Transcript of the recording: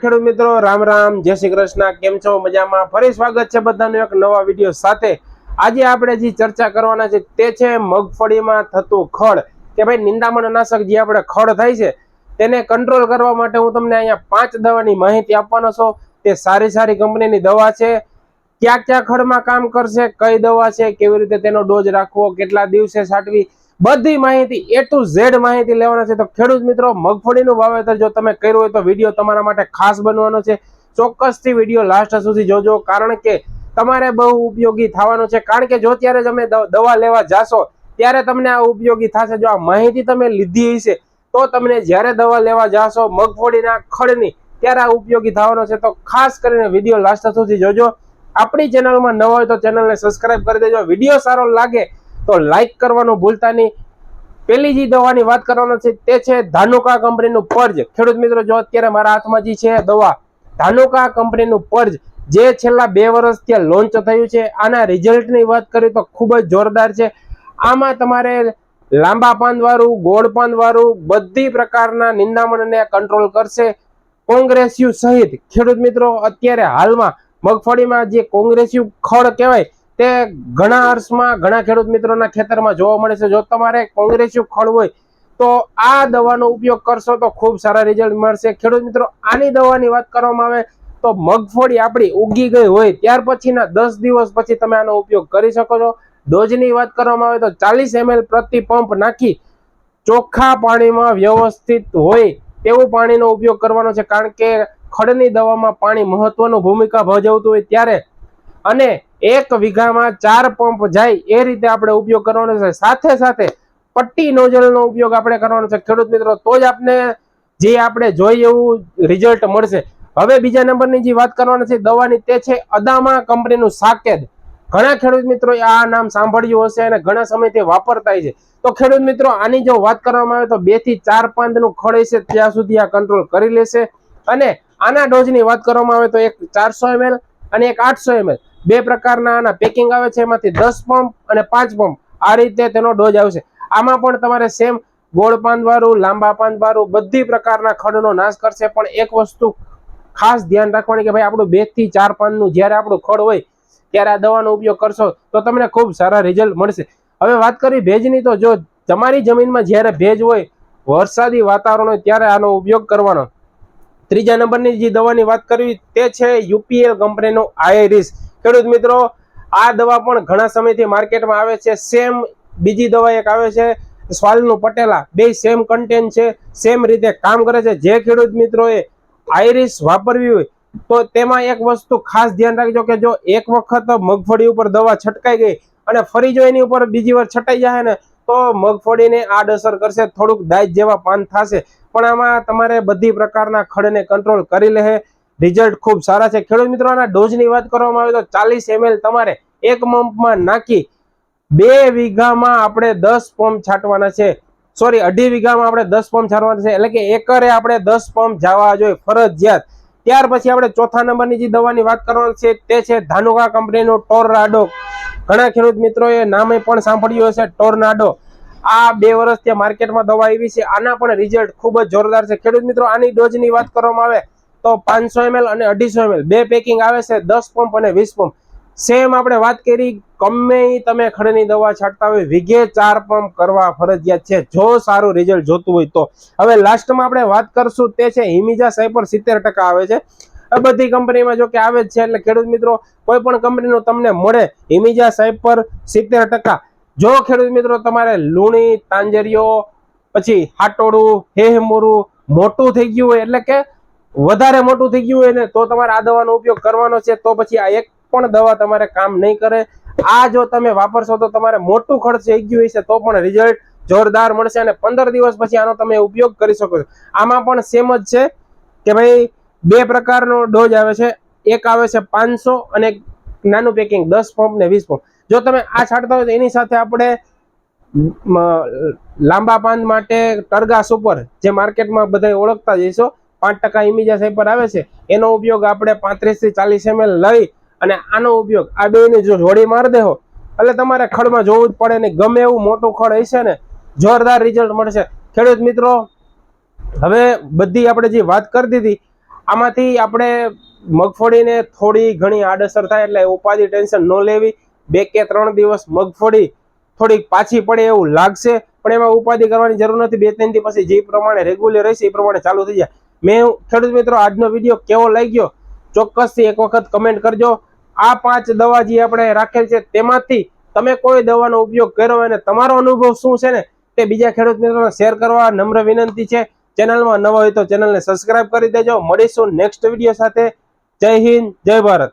ખેડૂત મિત્રો, રામ રામ, જય શ્રી કૃષ્ણ, કેમ છો? મજામાં? ફરી સ્વાગત છે બધાનું એક નવા વીડિયો સાથે. આજે આપણે જે ચર્ચા કરવાના છે તે છે મગફળીમાં થતું ખડ. કે ભાઈ નિંદામણ નાશક જે આપણે ખડ થાય છે, તેને કંટ્રોલ કરવા માટે હું તમને અહીંયા પાંચ દવાની માહિતી આપવાનો છું. તે સારી સારી કંપનીની દવા છે. ક્યાં ક્યાં ખડમાં કામ કરશે, કઈ દવા છે, કેવી રીતે તેનો ડોઝ રાખવો, કેટલા દિવસે છાંટવી બધી માહિતી એ ટુ ઝેડ માહિતી લેવાના છે. તો ખેડૂત મિત્રો, મગફળીનું વાવેતર જો તમે કર્યું હોય તો વીડિયો તમારા માટે ખાસ બનવાનો છે. ચોક્કસથી વીડિયો લાસ્ટ સુધી જોજો, કારણ કે તમારે બહુ ઉપયોગી થવાનો છે. કારણ કે જો ત્યારે તમે દવા લેવા જાશો, ત્યારે તમને આ ઉપયોગી થશે. જો આ માહિતી તમે લીધી હશે, તો તમને જ્યારે દવા લેવા જાશો મગફળીના ખડની, ત્યારે આ ઉપયોગી થવાનો છે. તો ખાસ કરીને વીડિયો લાસ્ટ સુધી જોજો. આપણી ચેનલમાં નવા હોય તો ચેનલને સબસ્ક્રાઇબ કરી દેજો. વીડિયો સારો લાગે તો લાઈક કરવાનું ભૂલતા નહીં. પેલી જે દવાની વાત કરવાનો છે તે છે ધાનુકા કંપનીનું પર્જ. ખેડૂત મિત્રો, જો અત્યારે મારા હાથમાં જે છે દવા, ધાનુકા કંપનીનું પર્જ જે છેલ્લા બે વર્ષથી લોન્ચ થયું છે, આના રિઝલ્ટની વાત કરીએ તો ખૂબ જ જોરદાર છે. આમાં તમારે લાંબા પાંદવાળું ગોળ પાંદવાળું બધી પ્રકારના નિંદામણને કંટ્રોલ કરશે કોંગ્રેસ્યુ સહિત. ખેડૂત મિત્રો, અત્યારે હાલમાં મગફળીમાં જે કોંગ્રેસિયુ ખડ કહેવાય તે ઘણા અર્થમાં, ઘણા ખેડૂત મિત્રોના ખેતરમાં જોવા મળે છે. જો તમારે કોંગ્રેસી ખળ હોય, તો આ દવાનો ઉપયોગ કરશો તો ખૂબ સારા રિઝલ્ટ મળશે. ખેડૂત મિત્રો, આની દવાની વાત કરવામાં આવે તો મગફળી આપણી ઉગી ગઈ હોય, ત્યાર પછીના દસ દિવસ પછી તમે આનો ઉપયોગ કરી શકો છો. ડોઝની વાત કરવામાં આવે તો ચાલીસ એમએલ પ્રતિ પંપ નાખી ચોખ્ખા પાણીમાં વ્યવસ્થિત હોય તેવું પાણીનો ઉપયોગ કરવાનો છે. કારણ કે ખડની દવામાં પાણી મહત્વનું ભૂમિકા ભજવતું હોય ત્યારે. અને એક વીઘામાં ચાર પંપ જાય એ રીતે આપણે ઉપયોગ કરવાનો છે. સાથે સાથે પટ્ટી નોઝલનો ઉપયોગ આપણે કરવાનો છે. ખેડૂત મિત્રો, તો જ આપણે જે આપણે જોઈએ એવું રિઝલ્ટ મળશે. હવે બીજા નંબરની જે વાત કરવાની છે, દવાની તે છે અદામા કંપનીનું સાકેત. ઘણા ખેડૂત મિત્રોએ આ નામ સાંભળ્યું હશે અને ઘણા સમયથી વાપરતા છે. તો ખેડૂત મિત્રો, આની જો વાત કરવામાં આવે તો બેથી ચાર પાંદનું ખડ છે ત્યાં સુધી આ કંટ્રોલ કરી લેશે. અને આના ડોઝની વાત કરવામાં આવે તો એક ચારસો એમએલ અને એક આઠસો એમએલ બે પ્રકારના આના પેકિંગ આવે છે, એમાંથી દસ પંપ અને પાંચ પંપ આ રીતે તેનો ડોઝ આવશે. આમાં પણ તમારે સેમ ગોળ વાળું લાંબા વાળું બધી પ્રકારના ખડનો નાશ કરશે. પણ એક વસ્તુ ખાસ ધ્યાન રાખવાની કે ભાઈ આપણું બેથી ચાર પાનનું જ્યારે આપણું ખડ હોય, ત્યારે આ દવાનો ઉપયોગ કરશો, તો તમને ખૂબ સારા રિઝલ્ટ મળશે. હવે વાત કરી ભેજની, તો જો તમારી જમીનમાં જ્યારે ભેજ હોય, વરસાદી વાતાવરણ હોય, ત્યારે આનો ઉપયોગ કરવાનો. ત્રીજા નંબરની જે દવાની વાત કરવી, તે છે યુપીએલ કંપનીનું આઈરિસ ખેડૂત મિત્રો, આ દવા પણ ઘણા સમયથી માર્કેટમાં આવે છે. સેમ બીજી દવા એક આવે છે, સ્વાલનું પટેલા. બે સેમ કન્ટેન્ટ છે, સેમ રીતે કામ કરે છે. જે ખેડૂત મિત્રોએ આઈરિસ વાપરવી હોય, તો તેમાં એક વસ્તુ ખાસ ધ્યાન રાખજો કે જો એક વખત મગફળી ઉપર દવા છટકાઈ ગઈ અને ફરી જો એની ઉપર બીજી વાર છટાઈ જાય ને, તો મગફળીને આડઅસર કરશે, થોડુંક દાજ જેવા પાન થશે. પણ આમાં તમારે બધી પ્રકારના ખડને કંટ્રોલ કરી લે રિઝલ્ટ ખૂબ સારા છે. ખેડૂત મિત્રો, આના ડોઝની વાત કરવામાં આવે તો ચાલીસ એમએલ તમારે એક પંપમાં નાખી બે વીઘામાં આપણે દસ પંપ છાંટવાના છે. સોરી અઢી વીઘામાં આપણે દસ પંપ છાંટવાના છે. એટલે કે એકરે આપણે દસ પંપ જવા જોઈએ ફરજિયાત. ત્યાર પછી આપણે ચોથા નંબરની જે દવાની વાત કરવાની છે તે છે ધાનુકા કંપનીનો ટોરનાડો. ઘણા ખેડૂત મિત્રોએ નામે પણ સાંભળ્યું હશે, ટોરનાડો. આ બે વર્ષ ત્યાં માર્કેટમાં દવા આવી છે. આના પણ રિઝલ્ટ ખૂબ જ જોરદાર છે. ખેડૂત મિત્રો, આની ડોઝની વાત કરવામાં આવે તો પાંચસો એમએલ અને અઢીસો એમએલ બે પેકિંગ આવે છે, દસ પંપ અને વીસ પંપ સેમ આપણે વાત કરી, ગમે તમે ખડની દવા છાંટતા હોય, વીઘે ચાર પંપ કરવા ફરજિયાત છે, જો સારું રિઝલ્ટ જોતું હોય તો. હવે લાસ્ટમાં આપણે વાત કરશું તે છે, હિમિજા સાયપર સિત્તેર ટકા આવે છે. આ બધી કંપનીમાં જો કે આવે જ છે, એટલે ખેડૂત મિત્રો, કોઈ પણ કંપનીનું તમને મળે, હિમિજા સાયપર સિત્તેર ટકા. જો ખેડૂત મિત્રો તમારે લુણી, તાંજરીઓ, પછી હાટોડું હેહમુરું મોટું થઈ ગયું હોય, એટલે કે વધારે મોટું થઈ ગયું હોય ને તો તમારે આ દવાનો ઉપયોગ કરવાનો છે, તો પછી આ એક પણ દવા તમારે કામ નહીં કરે. આ જો તમે વાપરશો તો તમારે મોટું ખર્ચ થઈ ગયું હશે, તો પણ રિઝલ્ટ જોરદાર મળશે અને પંદર દિવસ પછી આનો તમે ઉપયોગ કરી શકો છો. આમાં પણ સેમ જ છે કે ભાઈ બે પ્રકારનો ડોઝ આવે છે. એક આવે છે પાંચસો અને નાનું પેકિંગ દસ પંપ ને વીસ પંપ જો તમે આ છાંટતા હોય તો એની સાથે આપણે લાંબા પાન માટે ટરગા સુપર જે માર્કેટમાં બધા ઓળખતા જઈશો પાંચ ટકા ઇમિજા સાઈપર આવે છે, એનો ઉપયોગ આપણે પાંત્રીસથી ચાલીસ એમએલ લઈ અને આનો ઉપયોગ આ બેની જો જોડી મારી દેહો, એટલે તમારે ખડમાં જોવું જ પડે નહીં ગમે એવું મોટું ખડ હશે ને, જોરદાર રિઝલ્ટ મળશે. ખેડૂત મિત્રો, હવે બધી આપણે જે વાત કરી દીધી, આમાંથી આપણે મગફળીને થોડી ઘણી આડઅસર થાય એટલે ઉપાધિ ટેન્શન ન લેવી. બે કે ત્રણ દિવસ મગફળી થોડીક પાછી પડે એવું લાગશે, પણ એમાં ઉપાધિ કરવાની જરૂર નથી. બે ત્રણથી પછી જે પ્રમાણે રેગ્યુલર રહેશે એ પ્રમાણે ચાલુ થઈ જાય. મેં ખેડૂત મિત્રો, આજનો વીડિયો કેવો લાગ્યો? ચોક્કસથી એક વખત કમેન્ટ કરજો. આ પાંચ દવા જે આપણે રાખેલ છે, તેમાંથી તમે કોઈ દવાનો ઉપયોગ કર્યો અને તમારો અનુભવ શું છે ને, તે બીજા ખેડૂત મિત્રોને શેર કરવા નમ્ર વિનંતી છે. ચેનલમાં નવા હોય તો ચેનલને સબસ્ક્રાઇબ કરી દેજો. મળીશું નેક્સ્ટ વીડિયો સાથે. જય હિન્દ, જય ભારત.